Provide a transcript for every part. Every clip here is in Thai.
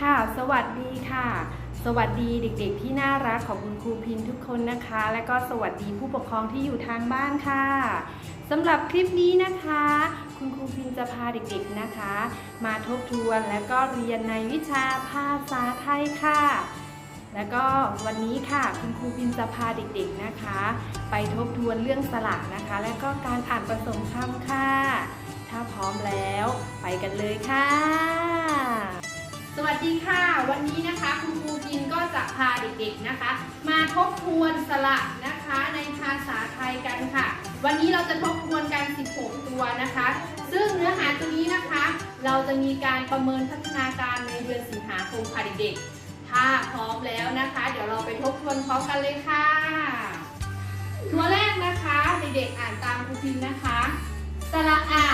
ค่ะ สวัสดีค่ะ สวัสดีเด็กๆที่น่ารักของคุณครูพินทุกคนนะคะ และก็สวัสดีผู้ปกครองที่อยู่ทางบ้านค่ะสำหรับคลิปนี้นะคะ คุณครูพินจะพาเด็กๆนะคะ มาทบทวนและก็เรียนในวิชาภาษาไทยค่ะ แล้วก็วันนี้ค่ะคุณครูพินจะพาเด็กๆนะคะ ไปทบทวนเรื่องสระนะคะ และก็การอ่านผสมคำค่ะ ถ้าพร้อมแล้วไปกันเลยค่ะ สวัสดีค่ะ วันนี้นะคะคุณครูพินก็จะพาเด็กๆนะคะ มาทบทวนสระนะคะในภาษาไทยกันค่ะ วันนี้เราจะทบทวนกัน 16 ตัวนะคะ ซึ่งเนื้อหาตัวนี้นะคะ เราจะมีการประเมินพัฒนาการในเดือนสิงหาคมค่ะเด็กๆ ถ้าพร้อมแล้วนะคะ เดี๋ยวเราไปทบทวนพร้อมกันเลยค่ะ ตัวแรกนะคะเด็กๆอ่านตามครูพินนะคะ สระอา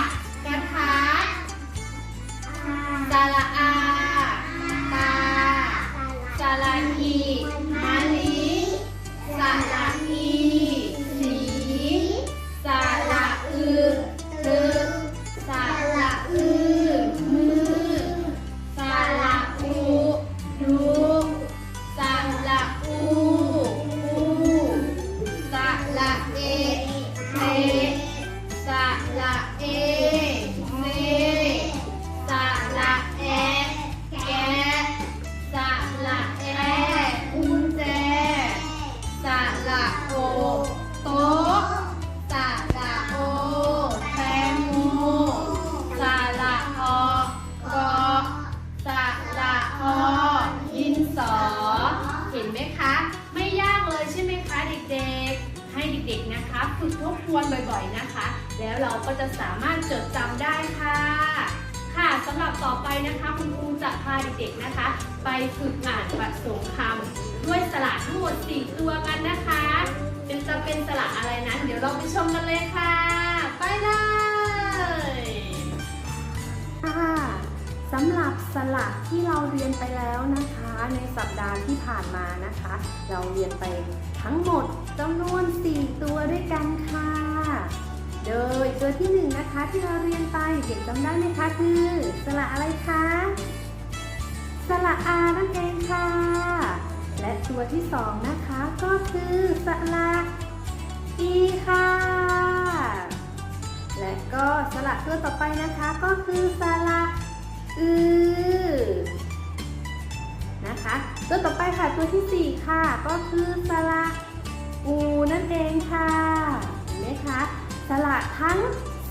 ฝึกทบทวนบ่อยๆนะคะ แล้วเราก็จะสามารถจดจำได้ค่ะ ค่ะสำหรับต่อไปนะคะคุณครูจะพาเด็กๆนะคะ ไปฝึกอ่านผสมคำด้วยสระทั้งหมด 4 ตัวกันนะคะจะเป็นสระอะไรนั้น เดี๋ยวเราไปชมกันเลยค่ะ สระที่เราเรียนไปแล้วนะคะ ในสัปดาห์ที่ผ่านมานะคะ เราเรียนไปทั้งหมดจำนวน 4 ตัวด้วยกันค่ะ โดยตัวที่หนึ่งนะคะที่เราเรียนไปเด็กจำได้ไหมคะคือสระอะไรคะสระอานั่นเองค่ะ และตัวที่สองนะคะก็คือสระอีค่ะและก็สระตัวต่อไปนะคะก็คือสระ อือนะคะ ตัวต่อไปค่ะตัวที่สี่ค่ะ ก็คือสระอูนั่นเองค่ะเห็นไหมคะสระทั้ง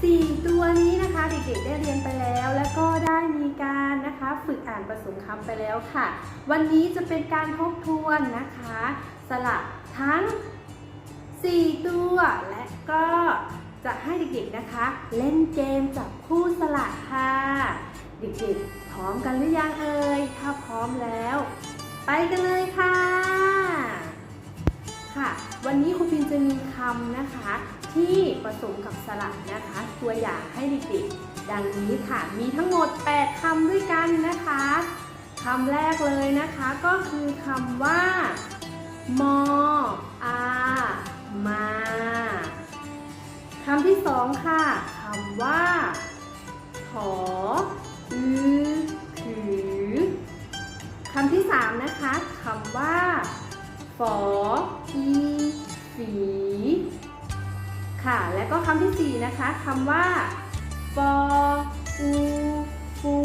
4 ตัวนี้นะคะเด็กๆได้เรียนไปแล้ว แล้วก็ได้มีการนะคะฝึกอ่านผสมคำไปแล้วค่ะ วันนี้จะเป็นการทบทวนนะคะสระทั้ง 4 ตัวและก็จะให้เด็กๆนะคะ เล่นเกมจับคู่สละค่ะ เด็กๆพร้อมกันหรือยังเอ่ย ถ้าพร้อมแล้ว ไปกันเลยค่ะ ค่ะ วันนี้ครูพินจะมีคำนะคะ ที่ผสมกับสระนะคะ ตัวอย่างให้เด็กๆดังนี้ค่ะ มีทั้งหมด 8คำด้วยกันนะคะคำแรกเลยนะคะก็คือคำว่า มออามาคำที่สองค่ะคำว่าถอ อือถือคำที่สามนะคะคำว่าฝออีฝีค่ะ และก็คำที่สี่นะคะคำว่าฟออูฟู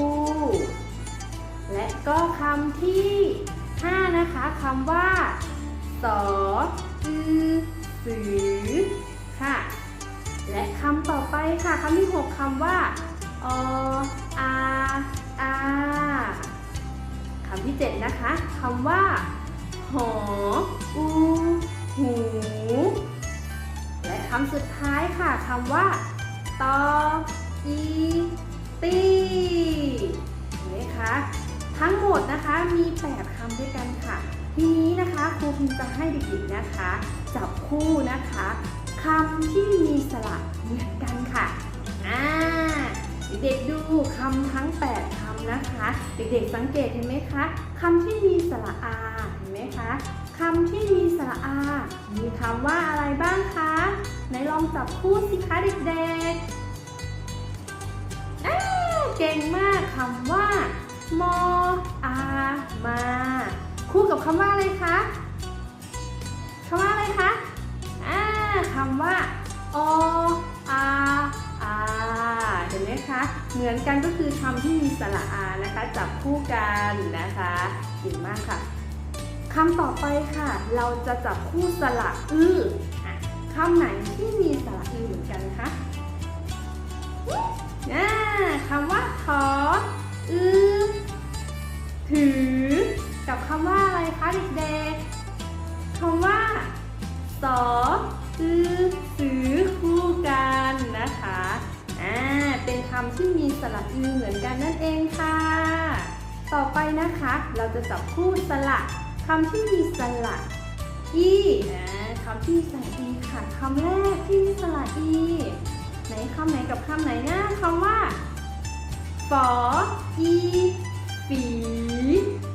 และก็คำที่ห้านะคะคำว่าสออือสือค่ะ และคำต่อไปค่ะคำที่หกคำว่าออา คำที่เจ็ดนะคะคำว่า หอ อู หู และคำสุดท้ายค่ะคำว่า ตอ อี ตีเห็นไหมคะทั้งหมดนะคะมี 8 คำด้วยกันค่ะ ทีนี้นะคะครูพิมจะให้เด็กๆนะคะ จับคู่นะคะคำที่มีสระเหมือนกันค่ะ อ่า เด็กๆดูคำทั้ง 8คำ นะคะ เด็กๆสังเกตเห็นไหมคะคำที่มีสระอาเห็นไหมคะคำที่มีสระอา มีคำว่าอะไรบ้างคะไหนลองจับคู่สิคะเด็กๆเก่งมากคำว่ามออามา คู่กับคำว่าอะไรคะ เหมือนกันก็คือคำที่มีสระอานะคะจับคู่กันนะคะเก่งมากค่ะคำต่อไปค่ะ เราจะจับคู่สระอืออะคำไหนที่มีสระอือเหมือนกันคะอ่าคำว่าถออือถือ กับคำว่าอะไรคะเด็กๆ ต่อไปนะคะ เราจะจับคู่สระคำที่มีสระอีนะคำที่มีสระอีค่ะคำแรกที่มีสระอีไหนคำไหนกับคำไหนนะคำว่าฝออีฝี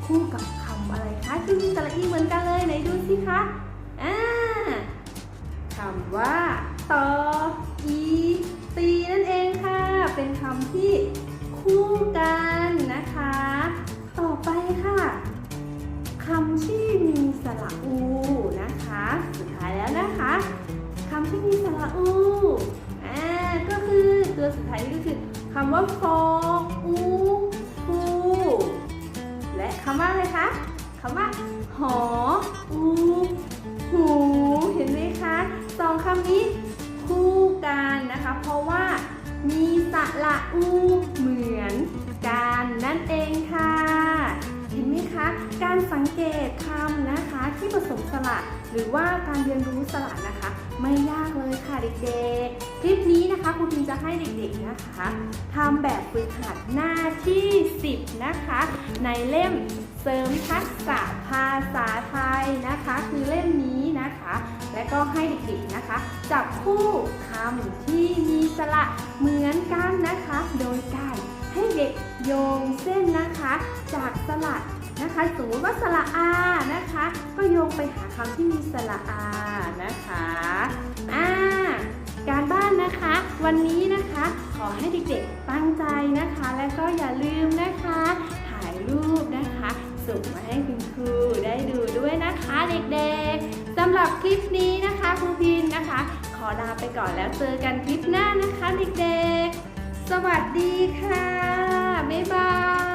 คู่กับคำอะไรคะที่มีสระอีเหมือนกันเลยไหนดูสิคะอ่าคำว่าตออีตีนั่นเองค่ะ เป็นคำที่คู่กันนะคะ ไปค่ะคำที่มีสระอูนะคะ สุดท้ายแล้วนะคะคำที่มีสระอูอ่าก็คือตัวสุดท้ายนี่ก็คือคำว่าฟออูฟูและคำว่าอะไรคะคำว่าหออูหูเห็นไหมคะสองคำนี้คู่กันนะคะ เพราะว่ามีสระอู สมสระหรือว่าการเรียนรู้สระนะคะ ไม่ยากเลยค่ะเด็กๆ คลิปนี้นะคะครูพิมจะให้เด็กๆนะคะทำแบบฝึกหัดหน้าที่ 10 นะคะ ในเล่มเสริมทักษะภาษาไทยนะคะ คือเล่มนี้นะคะ และก็ให้เด็กๆนะคะจับคู่คำที่มีสระเหมือนกันนะคะ โดยการให้เด็กโยงเส้นนะคะ จากสระ นะคะสมมติว่าสระอานะคะ ก็โยงไปหาคำที่มีสระอานะคะอ่าการบ้านนะคะ วันนี้นะคะ ขอให้เด็กๆตั้งใจนะคะ และก็อย่าลืมนะคะ ถ่ายรูปนะคะ ส่งมาให้คุณครูได้ดูด้วยนะคะเด็กๆสำหรับคลิปนี้นะคะครูพินนะคะ ขอลาไปก่อนแล้วเจอกันคลิปหน้านะคะเด็กๆ สวัสดีค่ะ บ๊ายบาย